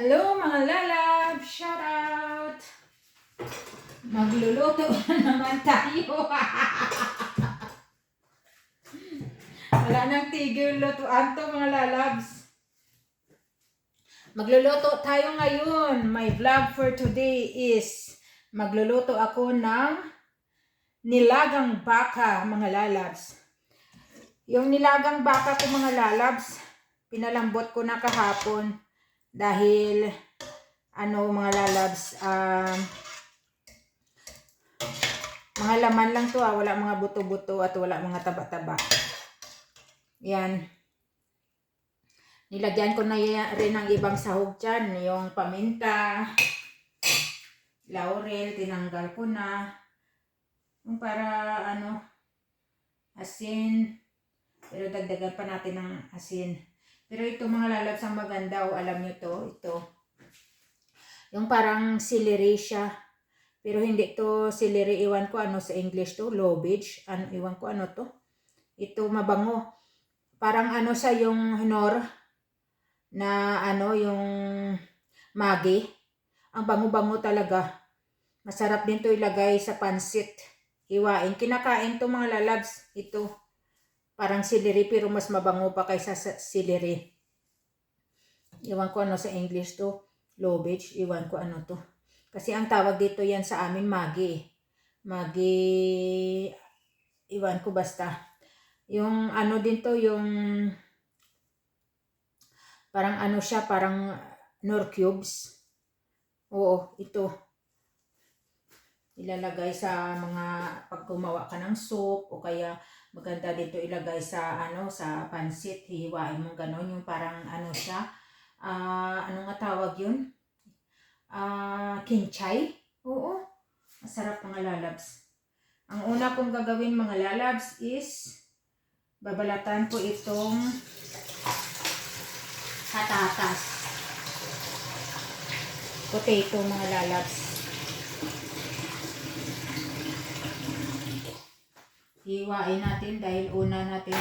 Hello mga lalab! Shout out! Magluluto na naman tayo. Wala nang tigil lutuan to mga lalabs. Magluluto tayo ngayon. My vlog for today is magluluto ako ng nilagang baka mga lalabs. Yung nilagang baka ko mga lalabs, pinalambot ko na kahapon dahil ano mga lalabs um, mga laman lang to ah, wala mga buto-buto at wala mga taba-taba. Yan. Nilagyan ko na rin ng ibang sahog dyan. Yung paminta laurel tinanggal ko na. Yung para ano asin. Pero dagdagan pa natin ng asin pero ito mga lalabs ang maganda o alam nyo to, ito. Yung parang celery siya. Pero hindi to celery, iwan ko ano sa English to, lobage. Ano, iwan ko ano to. Ito mabango. Parang ano sa yung honor na ano yung magi. Ang bango-bango talaga. Masarap din to ilagay sa pansit. Hiwain. Kinakain to mga lalabs. Ito parang celery pero mas mabango pa kaysa sa celery. Iwan ko ano sa English to, lobage, iwan ko ano to. Kasi ang tawag dito yan sa amin magi. Magi, iwan ko basta. Yung ano din to, yung parang ano siya, parang nor cubes. Oo, ito ilalagay sa mga pag gumawa ka ng soup o kaya maganda dito ilagay sa ano sa pansit hihiwain mo ganon yung parang ano siya ah ano nga tawag yun? Ah kinchay? Oo masarap mga lalabs. Ang una kong gagawin mga lalabs is babalatan ko itong patatas. Potato mga lalabs hiwain natin dahil una natin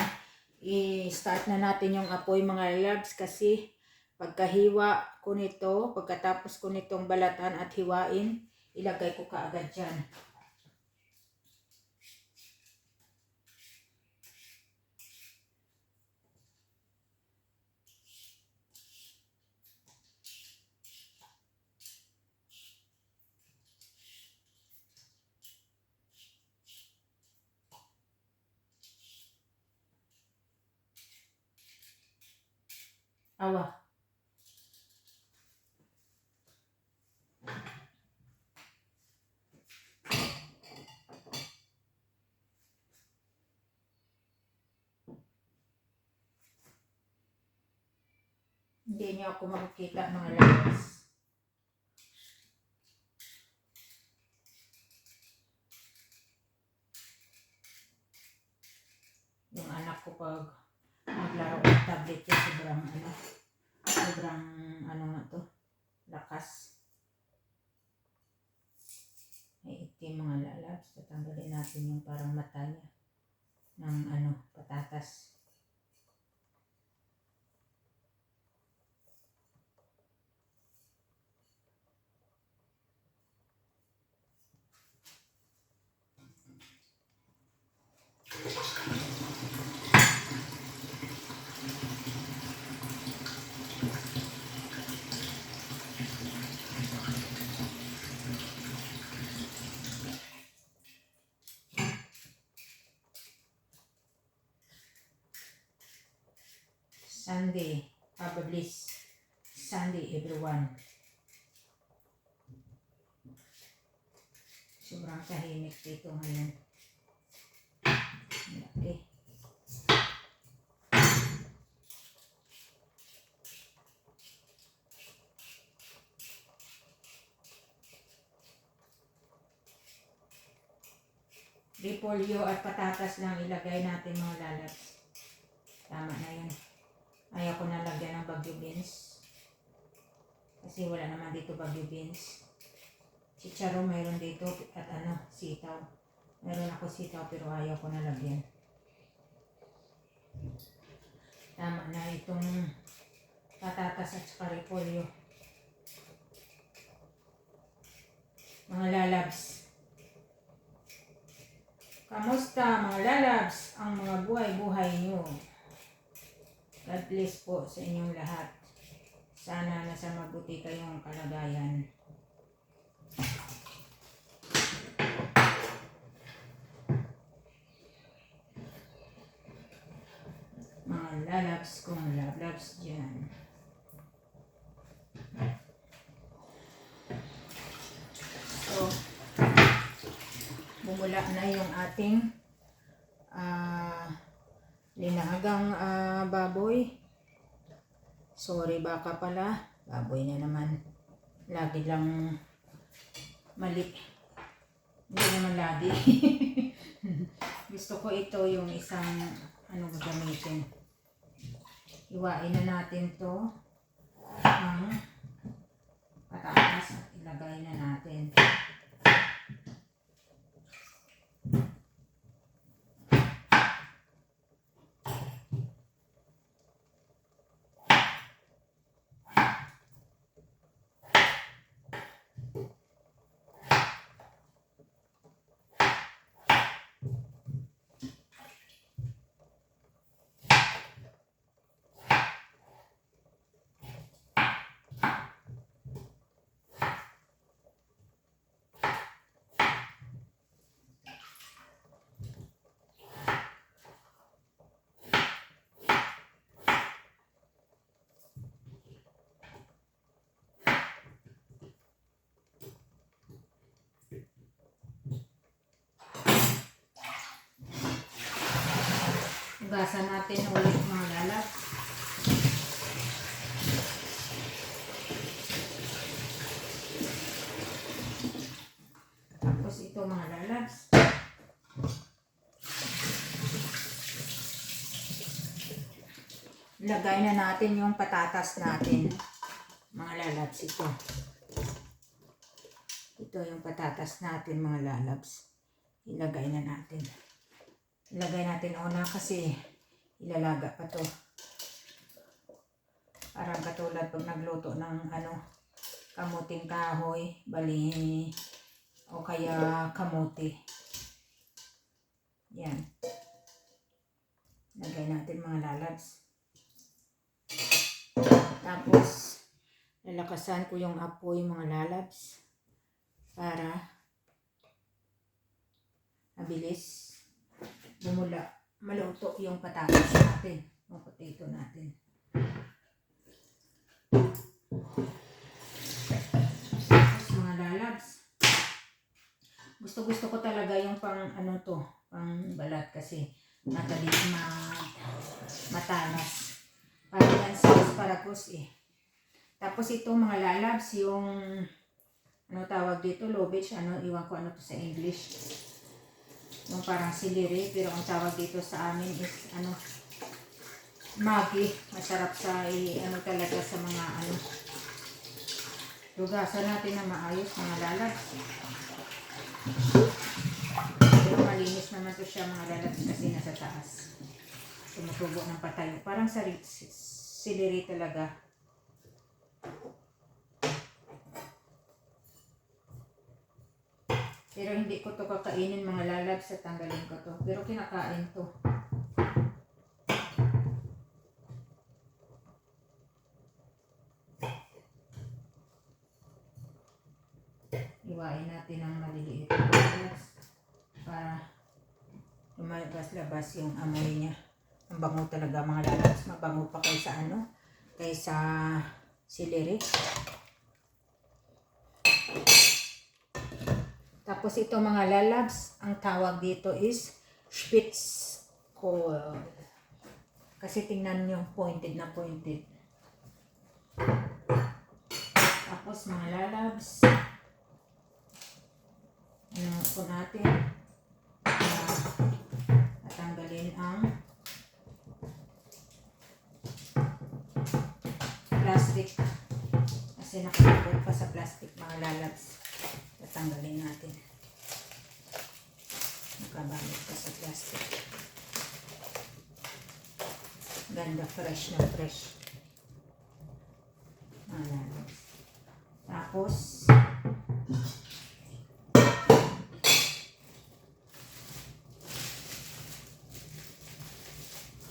i-start na natin yung apoy mga labs kasi pagkahiwa ko nito, pagkatapos ko nitong balatan at hiwain, ilagay ko kaagad dyan. Awa. Hindi niyo ako makikita mga labas. Natin yung parang mata niya ng ano, patatas. Sunday, probably Sunday everyone. Sobrang tahimik dito ngayon. Okay. Repolyo at patatas lang ilagay natin mga lalabs. Tama na yun. Ayaw ko na lagyan ng bagyo beans. Kasi wala naman dito bagyo beans. Chicharo mayroon dito at ano, sitaw. Meron ako sitaw pero ayaw ko na. Tama na itong patatas at saka repolyo. Mga lalabs. Kamusta mga lalabs ang mga buhay-buhay niyo? God bless po sa inyong lahat. Sana nasa mabuti kayong kalagayan. Mga lalabs kong lablabs dyan. So, bumula na yung ating ah linagang ah, baboy. Sorry baka pala, baboy na naman. Lagi lang mali. Hindi naman lagi. Gusto ko ito yung isang ano gagamitin. Iwain na natin to ang pataas at ilagay na natin. Hugasan natin ulit mga lalap. Tapos ito mga lalabs. Lagay na natin yung patatas natin. Mga lalabs ito. Ito yung patatas natin mga lalabs. Ilagay na natin. Ilagay natin una kasi ilalaga pa to. Parang katulad pag nagluto ng ano, kamuting kahoy, bali, o kaya kamuti. Yan. Lagay natin mga lalabs. Tapos, lalakasan ko yung apoy mga lalabs para mabilis bumula, maluto yung patatas natin, yung potato natin. Tapos mga lalabs, gusto gusto ko talaga yung pang ano to, pang balat kasi madali ma matalas. Para yan sa asparagus eh. Tapos ito mga lalabs, yung ano tawag dito, lobich, ano, iwan ko ano to sa English yung parang siliri, pero ang tawag dito sa amin is ano, magi. Masarap sa, i- ano talaga sa mga ano, lugasan natin na maayos, mga lalabs. Pero malinis naman to siya mga lalabs kasi nasa taas. Tumutubo ng patayo. Parang sa siliri talaga. Pero hindi ko to kakainin mga lalabs sa tanggalin ko to. Pero kinakain to. Iwain natin ang maliliit para lumalabas-labas yung amoy niya. Ang bango talaga mga lalabs. Mabango pa kaysa ano? Kaysa sileri. Tapos ito mga lalabs, ang tawag dito is Spitz coil. Kasi tingnan nyo, pointed na pointed. Tapos mga lalabs, ano po natin, uh, tatanggalin ang plastic. Kasi nakapagod pa sa plastic mga lalabs. Tatanggalin natin nakabalot pa sa plastic. Ganda fresh na fresh. Ayan. Tapos,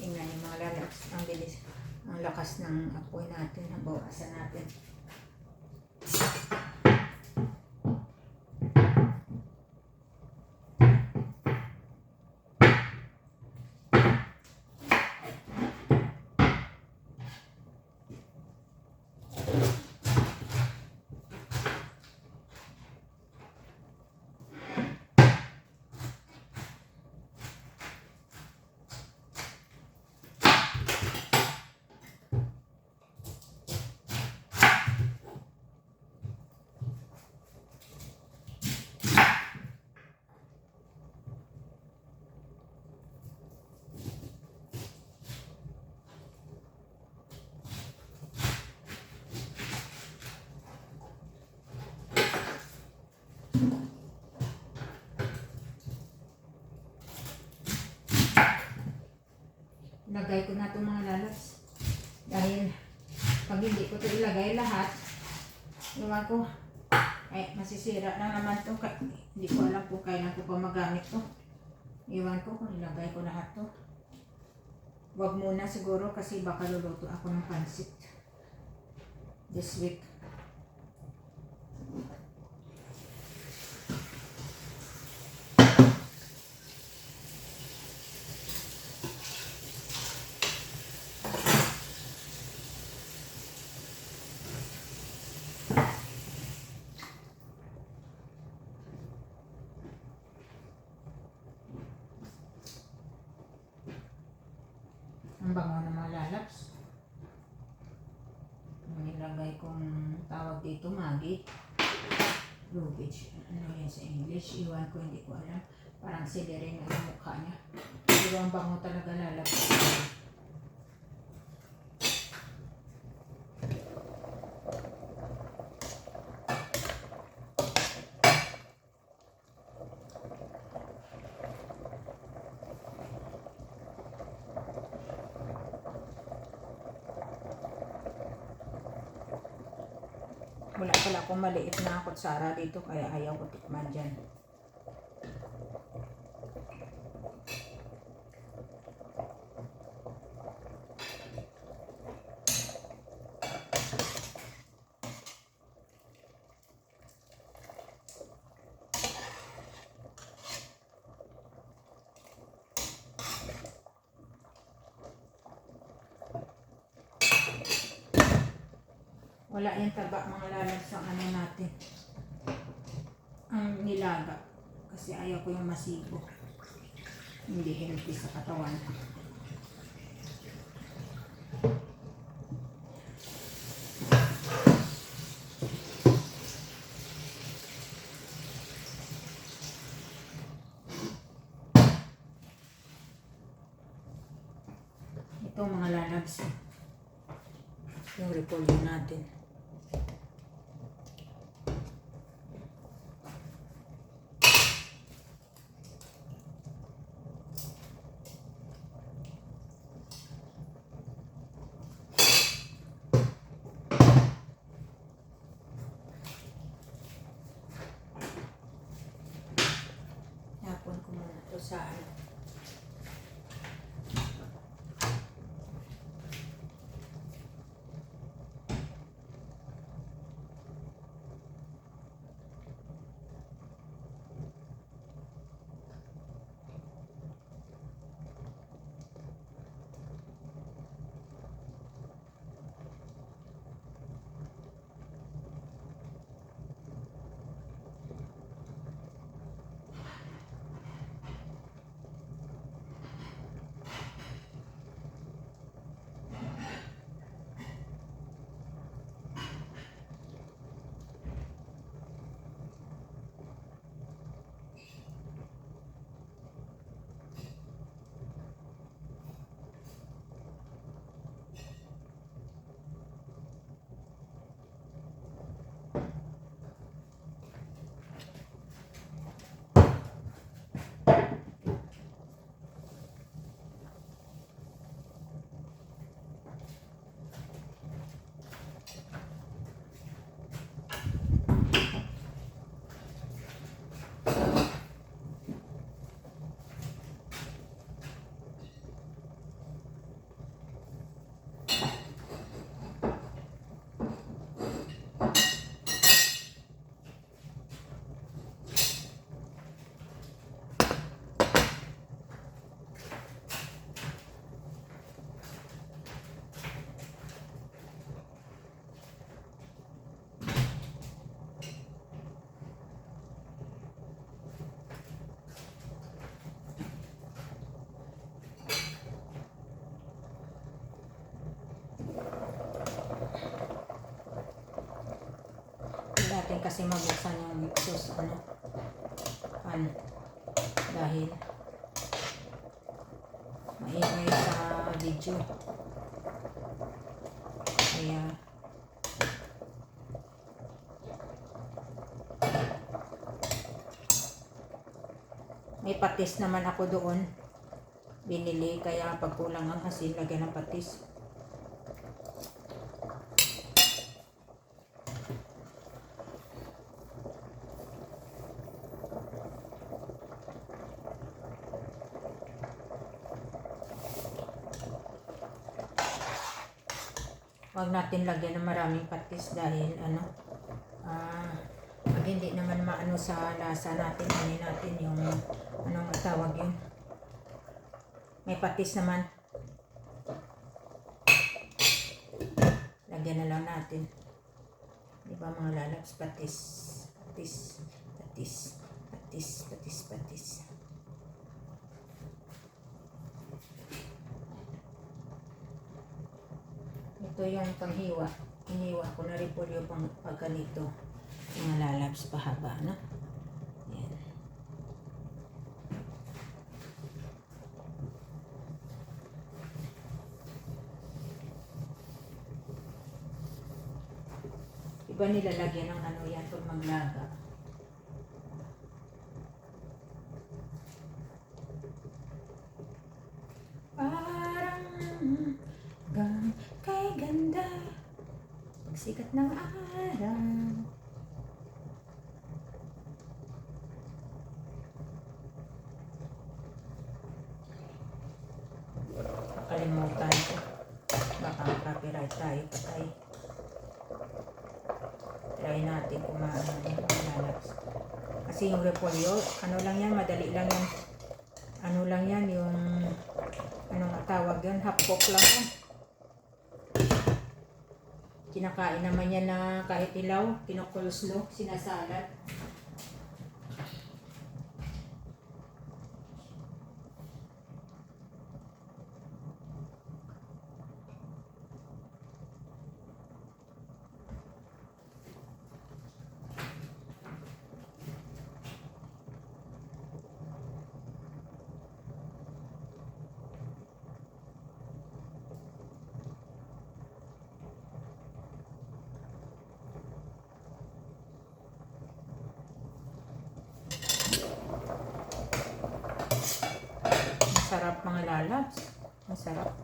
tingnan yung mga lalabas. Ang bilis, ang lakas ng apoy natin, ang bawasan natin. Ilagay ko na itong mga lalas. Dahil pag hindi ko ito ilagay lahat, iwan ko, ay masisira na naman ito. Hindi ko alam kung kailan ko pa magamit to. Iwan ko kung ilagay ko lahat to. Huwag muna siguro kasi baka luluto ako ng pansit. This week. Ang Ang nilagay kong tawag dito, Maggi. Lubage. Ano yan sa English? Iwan ko, hindi ko alam. Parang celery na yung mukha niya. Pero ang bango talaga lalaps. Akong maliit na kutsara dito kaya ayaw ko tikman dyan. Wala yung taba mga lalag sa ano natin. Ang nilaga. Kasi ayaw ko yung masigo. Hindi healthy sa katawan. Ito mga lalags. Yung repolyo natin. Kasi mabuksan yung exhaust ano fan dahil maingay sa video. Kaya may patis naman ako doon binili kaya pag kulang ang asin lagyan ng patis Huwag natin lagyan ng maraming patis dahil ano, ah, pag hindi naman maano sa lasa natin, ano natin yung, anong tawag yun? May patis naman. Lagyan na lang natin. Di ba mga lalabs? Patis. Patis. Patis. Patis. Patis. Patis. Ito yung panghiwa. Iniwa ko na rin po yung pang, pag ganito. Mga lalabs pahaba, no? Yan. Iba nilalagyan ng ano yan pag maglaga. Parang gang kay ganda Pagsikat ng araw. Kalimutan ko. Baka copyright tayo patay. Try natin kung lalabs Kasi yung repolyo Ano lang yan, madali lang yan. Ano lang yan, yung Ano nga tawag yun, half cook lang yan Kinakain naman yan na kahit ilaw, kinukulslo, sinasalad. Lalabs. Masarap.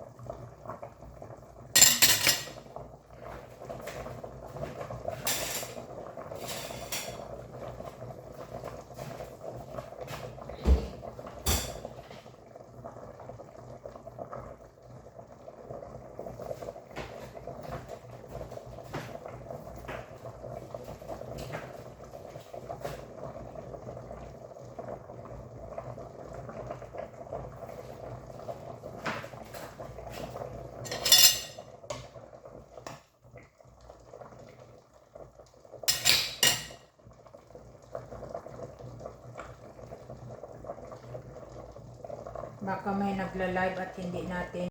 Baka may nagla-live at hindi natin